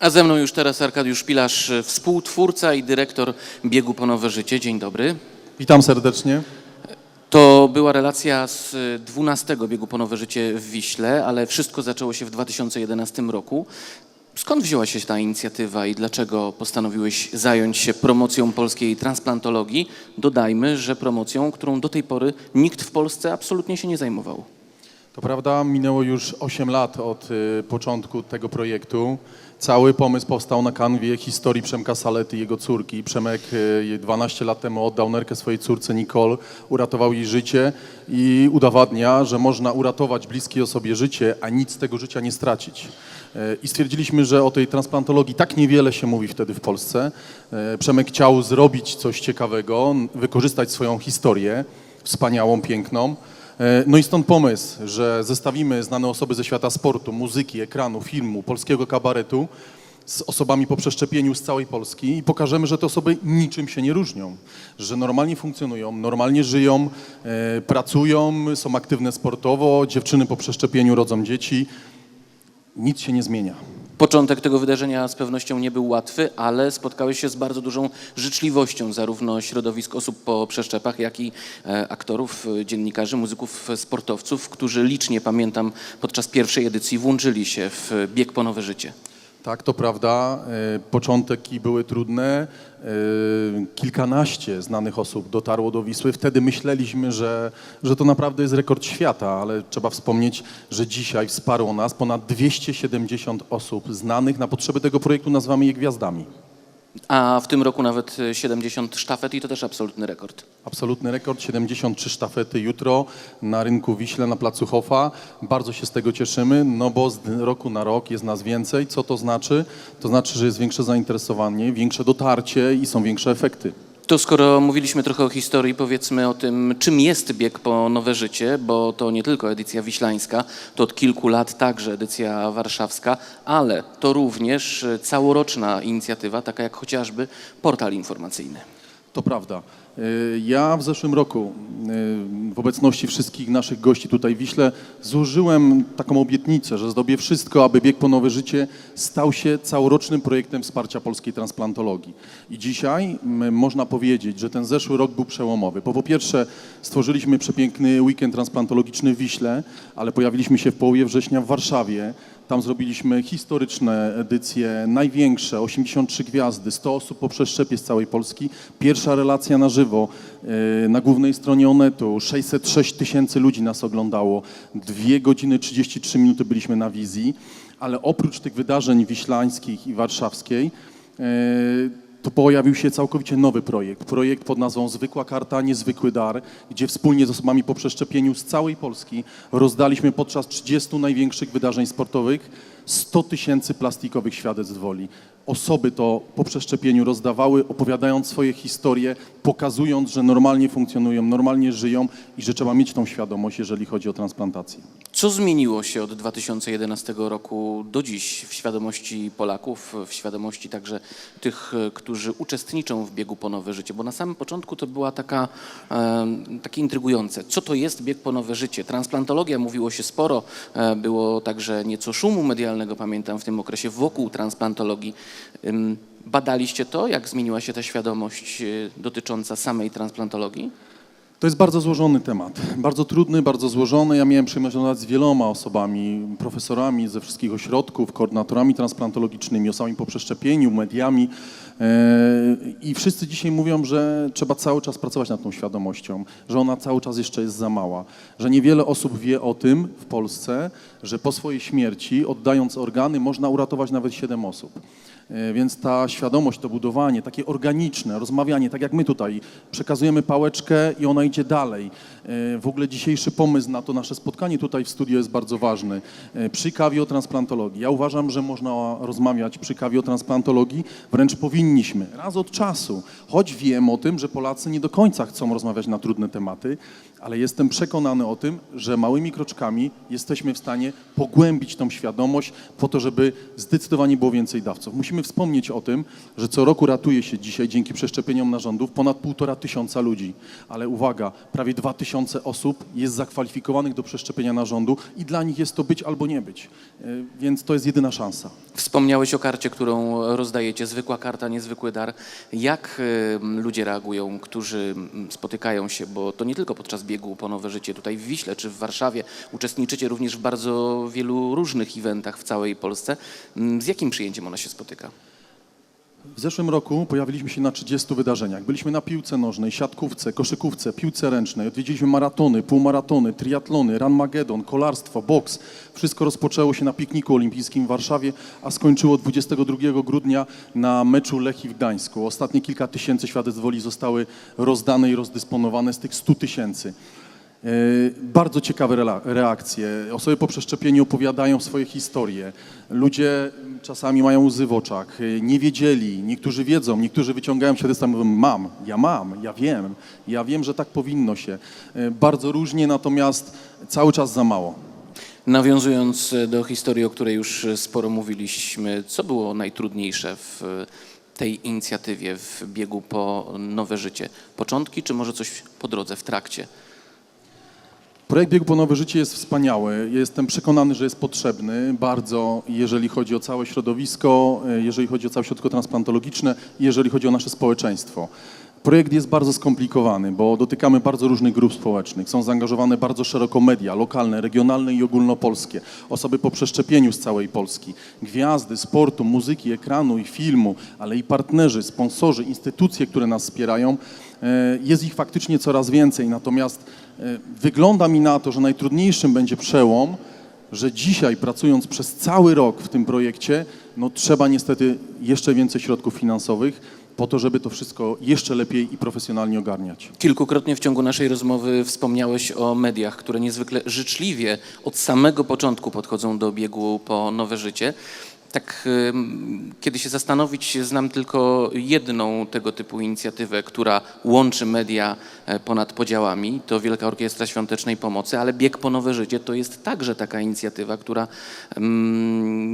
A ze mną już teraz Arkadiusz Pilarz, współtwórca i dyrektor Biegu po Nowe Życie. Dzień dobry. Witam serdecznie. To była relacja z 12 Biegu po Nowe Życie w Wiśle, ale wszystko zaczęło się w 2011 roku. Skąd wzięła się ta inicjatywa i dlaczego postanowiłeś zająć się promocją polskiej transplantologii? Dodajmy, że promocją, którą do tej pory nikt w Polsce absolutnie się nie zajmował. To prawda, minęło już 8 lat od y, początku tego projektu. Cały pomysł powstał na kanwie historii Przemka Salety i jego córki. Przemek y, 12 lat temu oddał nerkę swojej córce Nicole, uratował jej życie i udowadnia, że można uratować bliskiej osobie życie, a nic z tego życia nie stracić. Y, I stwierdziliśmy, że o tej transplantologii tak niewiele się mówi wtedy w Polsce. Y, Przemek chciał zrobić coś ciekawego, wykorzystać swoją historię, wspaniałą, piękną. E, No i stąd pomysł, że zestawimy znane osoby ze świata sportu, muzyki, ekranu, filmu, polskiego kabaretu z osobami po przeszczepieniu z całej Polski i pokażemy, że te osoby niczym się nie różnią, że normalnie funkcjonują, normalnie żyją, e, pracują, są aktywne sportowo, dziewczyny po przeszczepieniu rodzą dzieci. Nic się nie zmienia. Początek tego wydarzenia z pewnością nie był łatwy, ale spotkałeś się z bardzo dużą życzliwością zarówno środowisk osób po przeszczepach, jak i e, aktorów, e, dziennikarzy, muzyków, e, sportowców, którzy licznie, pamiętam, podczas pierwszej edycji włączyli się w bieg po nowe życie. Tak, to prawda. Początki były trudne. E, Kilkanaście znanych osób dotarło do Wisły. Wtedy myśleliśmy, że, że to naprawdę jest rekord świata, ale trzeba wspomnieć, że dzisiaj wsparło nas ponad 270 osób znanych. Na potrzeby tego projektu nazywamy je gwiazdami. A w tym roku nawet e, 70 sztafet i to też absolutny rekord. Absolutny rekord, 73 sztafety jutro na rynku Wiśle na placu Hofa. Bardzo się z tego cieszymy, no bo z roku na rok jest nas więcej. Co to znaczy? To znaczy, że jest większe zainteresowanie, większe dotarcie i są większe efekty. To skoro mówiliśmy trochę o historii, powiedzmy o tym, czym jest bieg po nowe życie, bo to nie tylko edycja wiślańska, to od kilku lat także edycja warszawska, ale to również całoroczna inicjatywa, taka jak chociażby portal informacyjny. To prawda. Y, Ja w zeszłym roku y, w obecności wszystkich naszych gości tutaj w Wiśle złożyłem taką obietnicę, że zrobię wszystko, aby Bieg po Nowe Życie stał się całorocznym projektem wsparcia polskiej transplantologii. I dzisiaj można powiedzieć, że ten zeszły rok był przełomowy, bo po pierwsze stworzyliśmy przepiękny weekend transplantologiczny w Wiśle, ale pojawiliśmy się w połowie września w Warszawie, tam zrobiliśmy historyczne edycje, największe, 83 gwiazdy, 100 osób po przeszczepie z całej Polski. Pierwsza relacja na żywo e, na głównej stronie Onetu. 606 tysięcy ludzi nas oglądało. 2 godziny 33 minuty byliśmy na wizji. Ale oprócz tych wydarzeń wiślańskich i warszawskiej, e, to pojawił się całkowicie nowy projekt. Projekt pod nazwą Zwykła Karta, Niezwykły Dar, gdzie wspólnie z osobami po przeszczepieniu z całej Polski rozdaliśmy podczas 30 największych wydarzeń sportowych 100 tysięcy plastikowych świadectw woli. Osoby to po przeszczepieniu rozdawały, opowiadając swoje historie, pokazując, że normalnie funkcjonują, normalnie żyją i że trzeba mieć tą świadomość, jeżeli chodzi o transplantację. Co zmieniło się od 2011 roku do dziś w świadomości Polaków, w świadomości także tych, e, którzy uczestniczą w biegu po nowe życie? Bo na samym początku to była taka, takie intrygujące. Co to jest bieg po nowe życie? Transplantologia mówiło się sporo, e, było także nieco szumu medialnego, pamiętam w tym okresie, wokół transplantologii. Badaliście to, jak zmieniła się ta świadomość e, dotycząca samej transplantologii? To jest bardzo złożony temat. Bardzo trudny, bardzo złożony. Ja miałem przyjemność rozmawiać z wieloma osobami, profesorami ze wszystkich ośrodków, koordynatorami transplantologicznymi, osobami po przeszczepieniu, mediami. E, I wszyscy dzisiaj mówią, że trzeba cały czas pracować nad tą świadomością, że ona cały czas jeszcze jest za mała, że niewiele osób wie o tym w Polsce, że po swojej śmierci, oddając organy, można uratować nawet 7 osób. E, Więc ta świadomość, to budowanie, takie organiczne, rozmawianie, tak jak my tutaj, przekazujemy pałeczkę i ona idzie dalej. E, W ogóle dzisiejszy pomysł na to nasze spotkanie tutaj w studiu jest bardzo ważny. E, Przy kawie o transplantologii. Ja uważam, że można rozmawiać przy kawie o transplantologii, wręcz powinniśmy, raz od czasu. Choć wiem o tym, że Polacy nie do końca chcą rozmawiać na trudne tematy, ale jestem przekonany o tym, że małymi kroczkami jesteśmy w stanie pogłębić tą świadomość po to, żeby zdecydowanie było więcej dawców. Musimy wspomnieć o tym, że co roku ratuje się dzisiaj dzięki przeszczepieniom narządów ponad półtora tysiąca ludzi. Ale uwaga, prawie dwa tysiące osób jest zakwalifikowanych do przeszczepienia narządu i dla nich jest to być albo nie być. E, Więc to jest jedyna szansa. Wspomniałeś o karcie, którą rozdajecie, zwykła karta, niezwykły dar. Jak y, ludzie reagują, którzy spotykają się, bo to nie tylko podczas biegu po nowe życie tutaj w Wiśle czy w Warszawie, uczestniczycie również w bardzo wielu różnych eventach w całej Polsce. Z jakim przyjęciem ona się spotyka? W zeszłym roku pojawiliśmy się na 30 wydarzeniach. Byliśmy na piłce nożnej, siatkówce, koszykówce, piłce ręcznej. Odwiedziliśmy maratony, półmaratony, triatlony, ranmagedon, kolarstwo, boks. Wszystko rozpoczęło się na pikniku olimpijskim w Warszawie, a skończyło 22 grudnia na meczu Lechii w Gdańsku. Ostatnie kilka tysięcy świadectw woli zostały rozdane i rozdysponowane z tych 100 tysięcy. E, Bardzo ciekawe reakcje. Osoby po przeszczepieniu opowiadają swoje historie. Ludzie czasami mają łzy w oczach. E, Nie wiedzieli, niektórzy wiedzą, niektórzy wyciągają świadectwa mówią mam, ja mam, ja wiem, ja wiem, że tak powinno się. E, Bardzo różnie, natomiast cały czas za mało. Nawiązując do historii, o której już sporo mówiliśmy, co było najtrudniejsze w tej inicjatywie, w biegu po nowe życie? Początki, czy może coś po drodze, w trakcie? Projekt Biegu po Nowe Życie jest wspaniały. Jestem przekonany, że jest potrzebny bardzo, jeżeli chodzi o całe środowisko, jeżeli chodzi o całe środowisko transplantologiczne jeżeli chodzi o nasze społeczeństwo. Projekt jest bardzo skomplikowany, bo dotykamy bardzo różnych grup społecznych. Są zaangażowane bardzo szeroko media, lokalne, regionalne i ogólnopolskie. Osoby po przeszczepieniu z całej Polski. Gwiazdy sportu, muzyki, ekranu i filmu, ale i partnerzy, sponsorzy, instytucje, które nas wspierają. E, Jest ich faktycznie coraz więcej, natomiast wygląda mi na to, że najtrudniejszym będzie przełom, że dzisiaj pracując przez cały rok w tym projekcie, no trzeba niestety jeszcze więcej środków finansowych po to, żeby to wszystko jeszcze lepiej i profesjonalnie ogarniać. Kilkukrotnie w ciągu naszej rozmowy wspomniałeś o mediach, które niezwykle życzliwie od samego początku podchodzą do biegu po nowe życie. Tak, kiedy się zastanowić, znam tylko jedną tego typu inicjatywę, która łączy media e, ponad podziałami. To Wielka Orkiestra Świątecznej Pomocy, ale Bieg po Nowe Życie to jest także taka inicjatywa, która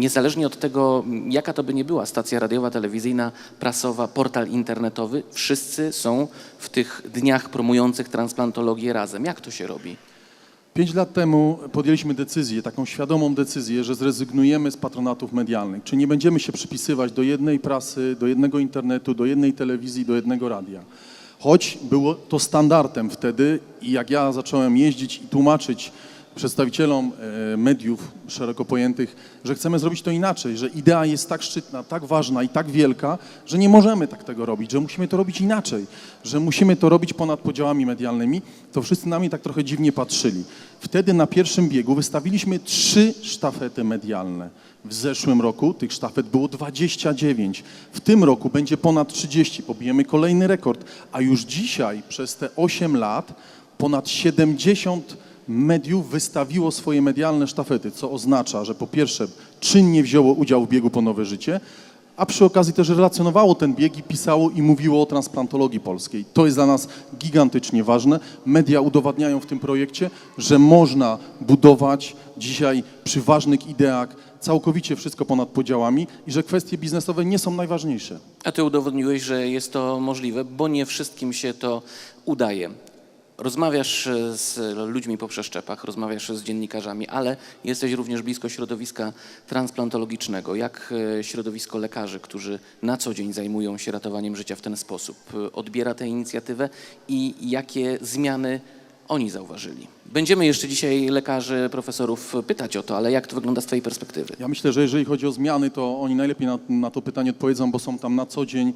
niezależnie od tego, jaka to by nie była stacja radiowa, telewizyjna, prasowa, portal internetowy, wszyscy są w tych dniach promujących transplantologię razem. Jak to się robi? Pięć lat temu podjęliśmy decyzję, taką świadomą decyzję, że zrezygnujemy z patronatów medialnych, czy nie będziemy się przypisywać do jednej prasy, do jednego internetu, do jednej telewizji, do jednego radia. Choć było to standardem wtedy i jak ja zacząłem jeździć i tłumaczyć przedstawicielom e, mediów szeroko pojętych, że chcemy zrobić to inaczej, że idea jest tak szczytna, tak ważna i tak wielka, że nie możemy tak tego robić, że musimy to robić inaczej, że musimy to robić ponad podziałami medialnymi, to wszyscy na mnie tak trochę dziwnie patrzyli. Wtedy na pierwszym biegu wystawiliśmy trzy sztafety medialne. W zeszłym roku tych sztafet było 29. W tym roku będzie ponad 30. Pobijemy kolejny rekord. A już dzisiaj, przez te 8 lat, ponad 70 mediów wystawiło swoje medialne sztafety, co oznacza, że po pierwsze czynnie wzięło udział w biegu po nowe życie, a przy okazji też relacjonowało ten bieg i pisało i mówiło o transplantologii polskiej. To jest dla nas gigantycznie ważne. Media udowadniają w tym projekcie, że można budować dzisiaj przy ważnych ideach całkowicie wszystko ponad podziałami i że kwestie biznesowe nie są najważniejsze. A ty udowodniłeś, że jest to możliwe, bo nie wszystkim się to udaje. Rozmawiasz e, z ludźmi po przeszczepach, rozmawiasz z dziennikarzami, ale jesteś również blisko środowiska transplantologicznego. Jak e, środowisko lekarzy, którzy na co dzień zajmują się ratowaniem życia w ten sposób, e, odbiera tę inicjatywę i jakie zmiany oni zauważyli? Będziemy jeszcze dzisiaj lekarzy, profesorów pytać o to, ale jak to wygląda z Twojej perspektywy? Ja myślę, że jeżeli chodzi o zmiany, to oni najlepiej na, na to pytanie odpowiedzą, bo są tam na co dzień e,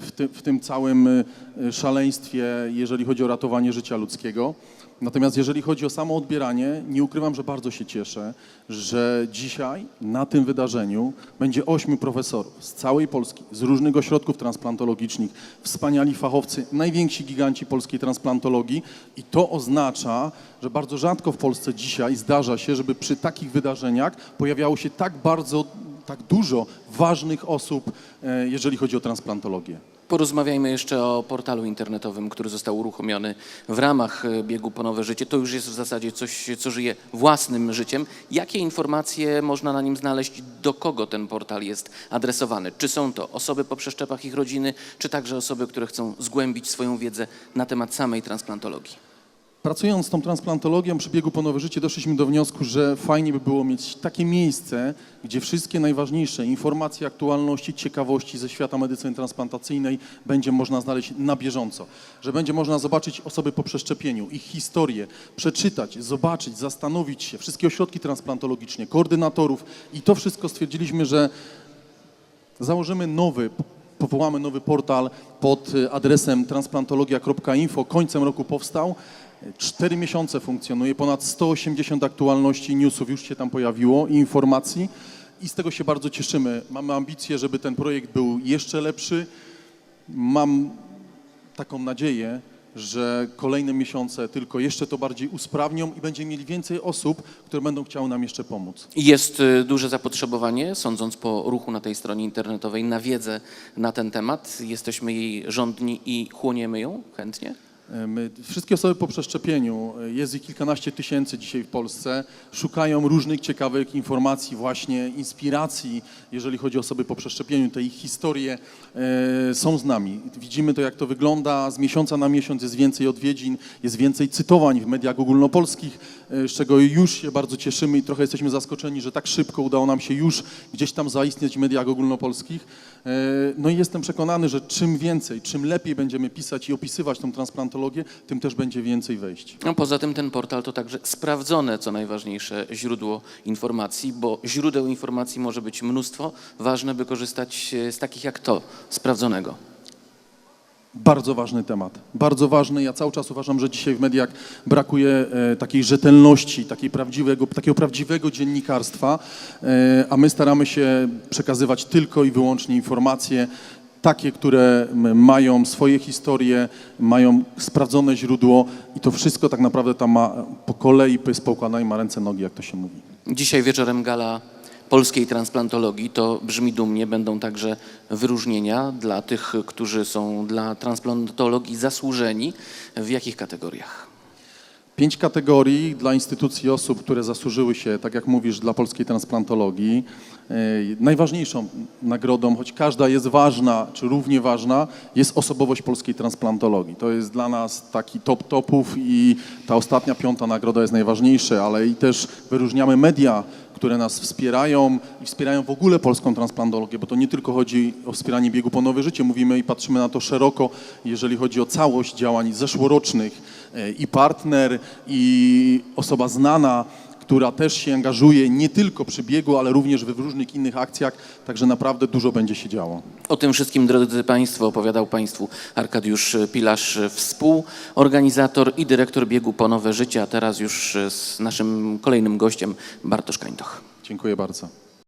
w, ty, w tym całym e, szaleństwie, jeżeli chodzi o ratowanie życia ludzkiego. Natomiast jeżeli chodzi o samo odbieranie, nie ukrywam, że bardzo się cieszę, że dzisiaj na tym wydarzeniu będzie ośmiu profesorów z całej Polski, z różnych ośrodków transplantologicznych, wspaniali fachowcy, najwięksi giganci polskiej transplantologii i to oznacza, że bardzo rzadko w Polsce dzisiaj zdarza się, żeby przy takich wydarzeniach pojawiało się tak bardzo, tak dużo ważnych osób, e, jeżeli chodzi o transplantologię. Porozmawiajmy jeszcze o portalu internetowym, który został uruchomiony w ramach e, biegu po nowe życie. To już jest w zasadzie coś, co żyje własnym życiem. Jakie informacje można na nim znaleźć? Do kogo ten portal jest adresowany? Czy są to osoby po przeszczepach ich rodziny, czy także osoby, które chcą zgłębić swoją wiedzę na temat samej transplantologii? Pracując z tą transplantologią przy biegu po nowe życie, doszliśmy do wniosku, że fajnie by było mieć takie miejsce, gdzie wszystkie najważniejsze informacje, aktualności, ciekawości ze świata medycyny transplantacyjnej będzie można znaleźć na bieżąco. Że będzie można zobaczyć osoby po przeszczepieniu, ich historię, przeczytać, zobaczyć, zastanowić się, wszystkie ośrodki transplantologiczne, koordynatorów i to wszystko stwierdziliśmy, że założymy nowy, powołamy nowy portal pod adresem transplantologia.info. Końcem roku powstał. Cztery miesiące funkcjonuje, ponad 180 aktualności, newsów już się tam pojawiło i informacji i z tego się bardzo cieszymy. Mamy ambicje, żeby ten projekt był jeszcze lepszy. Mam taką nadzieję, że kolejne miesiące tylko jeszcze to bardziej usprawnią i będziemy mieli więcej osób, które będą chciały nam jeszcze pomóc. Jest y, duże zapotrzebowanie, sądząc po ruchu na tej stronie internetowej, na wiedzę na ten temat. Jesteśmy jej rządni i chłoniemy ją chętnie. My, wszystkie osoby po przeszczepieniu, e, jest ich kilkanaście tysięcy dzisiaj w Polsce, szukają różnych ciekawych informacji, właśnie inspiracji, jeżeli chodzi o osoby po przeszczepieniu. Te ich historie e, są z nami. Widzimy to, jak to wygląda. Z miesiąca na miesiąc jest więcej odwiedzin, jest więcej cytowań w mediach ogólnopolskich, e, z czego już się bardzo cieszymy i trochę jesteśmy zaskoczeni, że tak szybko udało nam się już gdzieś tam zaistnieć w mediach ogólnopolskich. E, No i jestem przekonany, że czym więcej, czym lepiej będziemy pisać i opisywać tą transplantologię, tym też będzie więcej wejść. No, poza tym ten portal to także sprawdzone, co najważniejsze, źródło informacji, bo źródeł informacji może być mnóstwo. Ważne, by korzystać e, z takich jak to, sprawdzonego. Bardzo ważny temat. Bardzo ważny. Ja cały czas uważam, że dzisiaj w mediach brakuje e, takiej rzetelności, takiej prawdziwego, takiego prawdziwego dziennikarstwa, e, a my staramy się przekazywać tylko i wyłącznie informacje takie, które mają swoje historie, mają sprawdzone źródło i to wszystko tak naprawdę tam ma po kolei jest poukładane i ma ręce, nogi, jak to się mówi. Dzisiaj wieczorem gala polskiej transplantologii, to brzmi dumnie, będą także wyróżnienia dla tych, którzy są dla transplantologii zasłużeni. W jakich kategoriach? Pięć kategorii dla instytucji osób, które zasłużyły się, tak jak mówisz, dla polskiej transplantologii. E, Najważniejszą nagrodą, choć każda jest ważna, czy równie ważna, jest osobowość polskiej transplantologii. To jest dla nas taki top topów i ta ostatnia, piąta nagroda jest najważniejsza, ale i też wyróżniamy media, które nas wspierają i wspierają w ogóle polską transplantologię, bo to nie tylko chodzi o wspieranie biegu po nowe życie, mówimy i patrzymy na to szeroko, jeżeli chodzi o całość działań zeszłorocznych e, i partner, i osoba znana, która też się angażuje nie tylko przy biegu, ale również w różnych innych akcjach, także naprawdę dużo będzie się działo. O tym wszystkim, drodzy Państwo, opowiadał Państwu Arkadiusz Pilarz, współorganizator i dyrektor biegu po nowe życie, a teraz już z naszym kolejnym gościem Bartosz Kańtoch. Dziękuję bardzo.